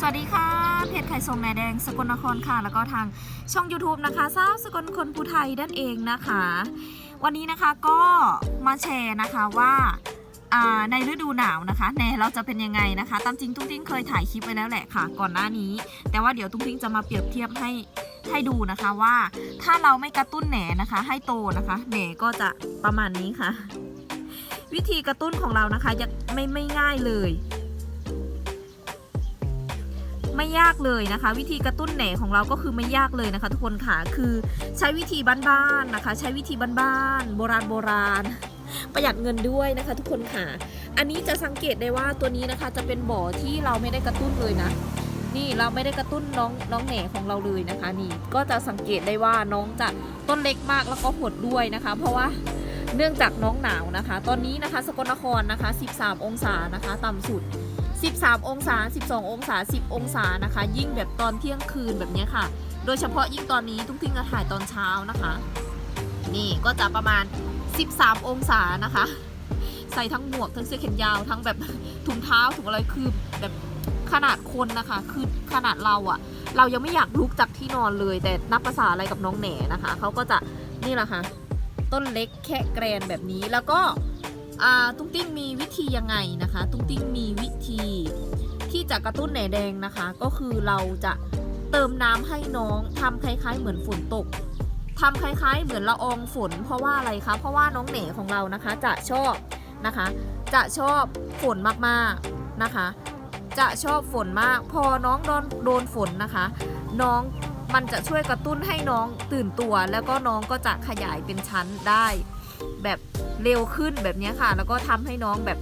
สวัสดีค่ะเพจไข่ทรงแหนแดงสกลนครค่ะ แล้วก็ทางช่อง YouTube นะคะสาวสกลคนภูไทยนั่นเองนะคะ วันนี้นะคะก็มาแชร์นะคะว่าในฤดูหนาวนะคะแนเราจะเป็นยังไงนะคะ ตามจริงตุ้งติ้งเคยถ่ายคลิปไว้แล้วแหละค่ะ ก่อนหน้านี้ แต่ว่าเดี๋ยวตุ้งติ้งจะมาเปรียบเทียบให้ให้ดูนะคะว่า ถ้าเราไม่กระตุ้นแหนนะคะ ให้โตนะคะแหนก็จะประมาณนี้ค่ะ วิธีกระตุ้นของเรานะคะยังไม่ไม่ง่ายเลย ไม่ยากเลยนะคะ วิธีกระตุ้นแหนของเราก็คือไม่ยากเลยนะคะทุกคนค่ะคือใช้วิธีบ้านๆนะคะ ใช้วิธีบ้านๆโบราณโบราณประหยัดเงินด้วยนะคะ ทุกคนค่ะ อันนี้จะสังเกตได้ว่าตัวนี้นะคะจะเป็นบ่อที่เราไม่ได้กระตุ้นเลยนะ นี่เราไม่ได้กระตุ้นน้องน้องแหนของเราเลยนะคะ นี่ก็จะสังเกตได้ว่าน้องจะต้นเล็กมากแล้วก็หดด้วยนะคะ เพราะว่าเนื่องจากน้องหนาวนะคะ ตอนนี้นะคะ สกลนครนะคะ 13 องศานะคะ ต่ำสุด 13 องศา 12 องศา 10 องศานะคะ ยิ่งแบบตอนเที่ยงคืนแบบนี้ค่ะ โดยเฉพาะยิ่งตอนนี้ตุ้งติ้งจะถ่ายตอนเช้านะคะ นี่ก็จะประมาณ 13 องศานะคะ ใส่ทั้งหมวกทั้งเสื้อแขนยาวทั้งแบบถุงเท้าถุงอะไรคือแบบขนาดคนนะคะ คือขนาดเราอะเรายังไม่อยากลุกจากที่นอนเลย แต่นับภาษาอะไรกับน้องแหนนะคะเขาก็จะนี่แหละค่ะ ต้นเล็กแค่แกรนแบบนี้แล้วก็ ตุ้งติ้งมีวิธียังไงนะคะ ตุ้งติ้งมีวิธีที่จะกระตุ้นแหนแดงนะคะ ก็คือเราจะเติมน้ำให้น้องทำคล้าย ๆ เหมือนฝนตกทำคล้าย ๆ เหมือนละอองฝน เพราะว่าอะไรคะ เพราะว่าน้องแหนของเรานะคะ จะชอบนะคะ จะชอบฝนมากๆนะคะ จะชอบฝนมาก พอน้องโดนโดนฝนนะคะ น้องมันจะช่วยกระตุ้นให้น้องตื่นตัว แล้วก็น้องก็จะขยายเป็นชั้นได้ แบบเร็วขึ้นแบบนี้ค่ะ แล้วก็ทำให้น้องแบบ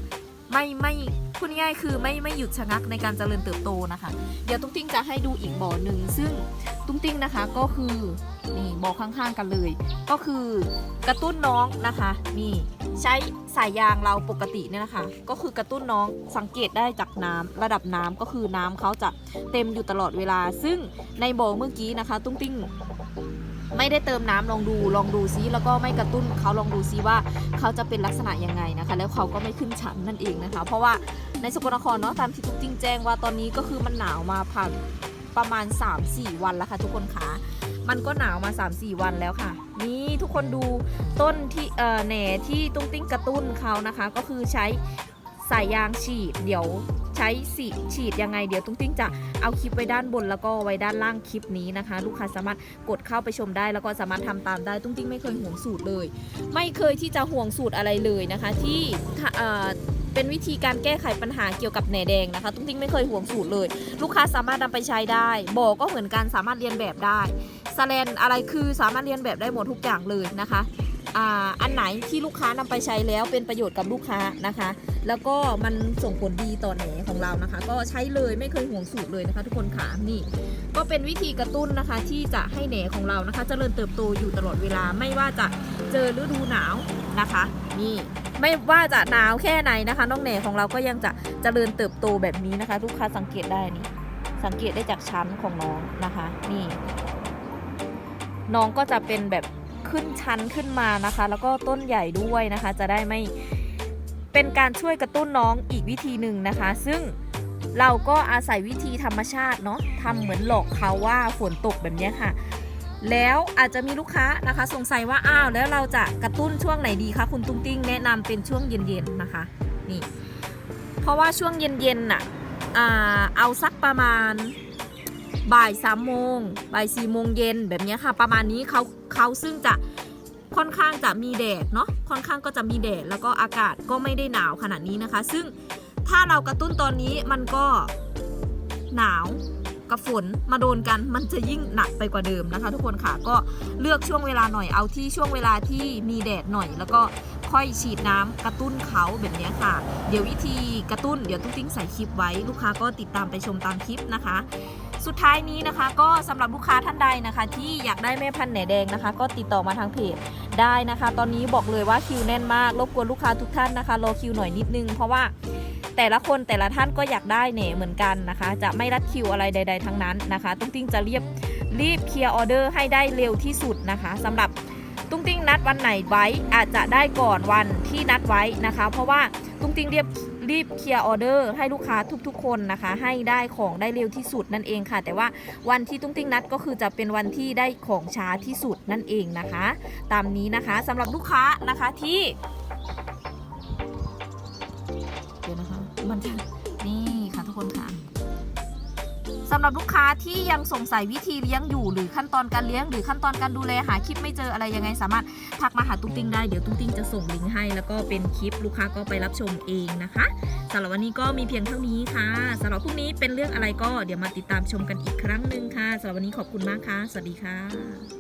ไม่ไม่พูดง่ายคือไม่ไม่หยุดชะงักในการเจริญเติบโตนะคะ เดี๋ยวตุ้งติ้งจะให้ดูอีกบ่อหนึ่งซึ่งตุ้งติ้งนะคะก็คือนี่บ่อข้างๆกันเลย ก็คือกระตุ้นน้องนะคะนี่ใช้สายยางเราปกติเนี่ยนะคะ ก็คือกระตุ้นน้องสังเกตได้จากน้ำระดับน้ำก็คือน้ำเขาจะเต็มอยู่ตลอดเวลา ซึ่งในบ่อเมื่อกี้นะคะ ตุ้งติ้ง ไม่ได้เติมน้ำลองดูลองดูซิแล้วก็ไม่กระตุ้นเขาลองดูซิว่าเขาจะเป็นลักษณะยังไงนะคะ แล้วเขาก็ไม่ขึ้นชั้นนั่นเองนะคะ เพราะว่าในสกลนครเนาะตามที่ทุกจริงแจ้งว่าตอนนี้ก็คือมันหนาวมาผ่านประมาณ 3-4 วันแล้วค่ะ ทุกคนคะมันก็หนาวมา 3-4 วันแล้วค่ะ นี่ทุกคนดูต้นที่เอ่อแหน่ที่ตุ้งติ้งกระตุ้นเขานะคะ ก็คือใช้สายยางฉีดเดี๋ยว ใช้สีฉีดยังไงเดี๋ยวตุ้งติ้งจะเอาคลิปไว้ด้านบนแล้วก็ไว้ด้านล่างคลิปนี้นะคะ ลูกค้าสามารถกดเข้าไปชมได้ แล้วก็สามารถทำตามได้ตุ้งติ้งไม่เคยห่วงสูตรเลย ไม่เคยที่จะห่วงสูตรอะไรเลยนะคะ ที่เอ่อเป็นวิธีการแก้ไขปัญหาเกี่ยวกับแหนแดงนะคะ ตุ้งติ้งไม่เคยห่วงสูตรเลย ลูกค้าสามารถนำไปใช้ได้บอกก็เหมือนกันสามารถเรียนแบบได้สแลนอะไรคือสามารถเรียนแบบได้หมดทุกอย่างเลยนะคะ อ,อันไหนที่ลูกค้านำไปใช้แล้วเป็นประโยชน์กับลูกค้านะคะ แล้วก็มันส่งผลดีต่อแหนของเรานะคะ ก็ใช้เลยไม่เคยห่วงสูตรเลยนะคะ ทุกคนค่ะนี่ ก็เป็นวิธีกระตุ้นนะคะ ที่จะให้แหนของเรานะคะเจริญเติบโตอยู่ตลอดเวลาไม่ว่าจะเจอฤดูหนาวนะคะ นี่ไม่ว่าจะหนาวแค่ไหนนะคะ น้องแหนของเราก็ยังจะเจริญเติบโตแบบนี้นะคะ ลูกค้าสังเกตได้นี่สังเกตได้จากชั้นของน้องนะคะ นี่น้องก็จะเป็นแบบ ขึ้นชั้นขึ้นมานะคะ แล้วก็ต้นใหญ่ด้วยนะคะ จะได้ไม่เป็นการช่วยกระตุ้นน้องอีกวิธีหนึ่งนะคะ ซึ่งเราก็อาศัยวิธีธรรมชาติเนาะทำเหมือนหลอกเขาว่าฝนตกแบบนี้ค่ะ แล้วอาจจะมีลูกค้านะคะ สงสัยว่าอ้าวแล้วเราจะกระตุ้นช่วงไหนดีคะคุณตุ้งติ้งแนะนำเป็นช่วงเย็นๆนะคะนี่เพราะว่าช่วงเย็นๆน่ะเอาสักประมาณ บ่ายสามโมงบ่ายสี่โมงเย็นแบบนี้ค่ะ ประมาณนี้เขาเขาซึ่งจะค่อนข้างจะมีแดดเนาะค่อนข้างก็จะมีแดดแล้วก็อากาศก็ไม่ได้หนาวขนาดนี้นะคะ ซึ่งถ้าเรากระตุ้นตอนนี้มันก็หนาวกับฝนมาโดนกันมันจะยิ่งหนักไปกว่าเดิมนะคะ ทุกคนค่ะก็เลือกช่วงเวลาหน่อยเอาที่ช่วงเวลาที่มีแดดหน่อย แล้วก็ค่อยฉีดน้ำกระตุ้นเขาแบบนี้ค่ะ เดี๋ยววิธีกระตุ้นเดี๋ยวตุ้งติ้งใส่คลิปไว้ ลูกค้าก็ติดตามไปชมตามคลิปนะคะ สุดท้ายนี้นะคะ ก็สำหรับลูกค้าท่านใดนะคะ ที่อยากได้แม่พันธุ์แหนแดงนะคะ ก็ติดต่อมาทางเพจได้นะคะ ตอนนี้บอกเลยว่าคิวแน่นมาก รบกวนลูกค้าทุกท่านนะคะรอคิวหน่อยนิดนึง เพราะว่าแต่ละคนแต่ละท่านก็อยากได้เน่เหมือนกันนะคะ จะไม่รัดคิวอะไรใด ๆ ทั้งนั้นนะคะตุ้งติ้งจะเรียบรีบเคลียร์ออเดอร์ให้ได้เร็วที่สุดนะคะสำหรับตุ้งติ้งนัดวันไหนไว้อาจจะได้ก่อนวันที่นัดไว้นะคะ เพราะว่าตุ้งติ้งเรียบ รีบเคลียร์ออเดอร์ให้ลูกค้าทุกๆ คนนะคะ ให้ได้ของได้เร็วที่สุดนั่นเองค่ะ แต่ว่าวันที่ตุ้งติ้งนัดก็คือจะเป็นวันที่ได้ของช้าที่สุดนั่นเองนะคะ ตามนี้นะคะสำหรับลูกค้านะคะที่เดี๋ยวนะคะมันจะนี่ค่ะทุกคนค่ะ สำหรับลูกค้าที่ยังสงสัยวิธีเลี้ยงอยู่ หรือขั้นตอนการเลี้ยง หรือขั้นตอนการดูแลหาคลิปไม่เจออะไรยังไง สามารถทักมาหาตุ้งติ้งได้เดี๋ยวตุ้งติ้งจะส่งลิงก์ให้ แล้วก็เป็นคลิปลูกค้าก็ไปรับชมเองนะคะสำหรับวันนี้ก็มีเพียงเท่านี้ค่ะสำหรับพรุ่งนี้เป็นเรื่องอะไรก็เดี๋ยวมาติดตามชมกันอีกครั้งหนึ่งค่ะสำหรับวันนี้ขอบคุณมากค่ะ สวัสดีค่ะ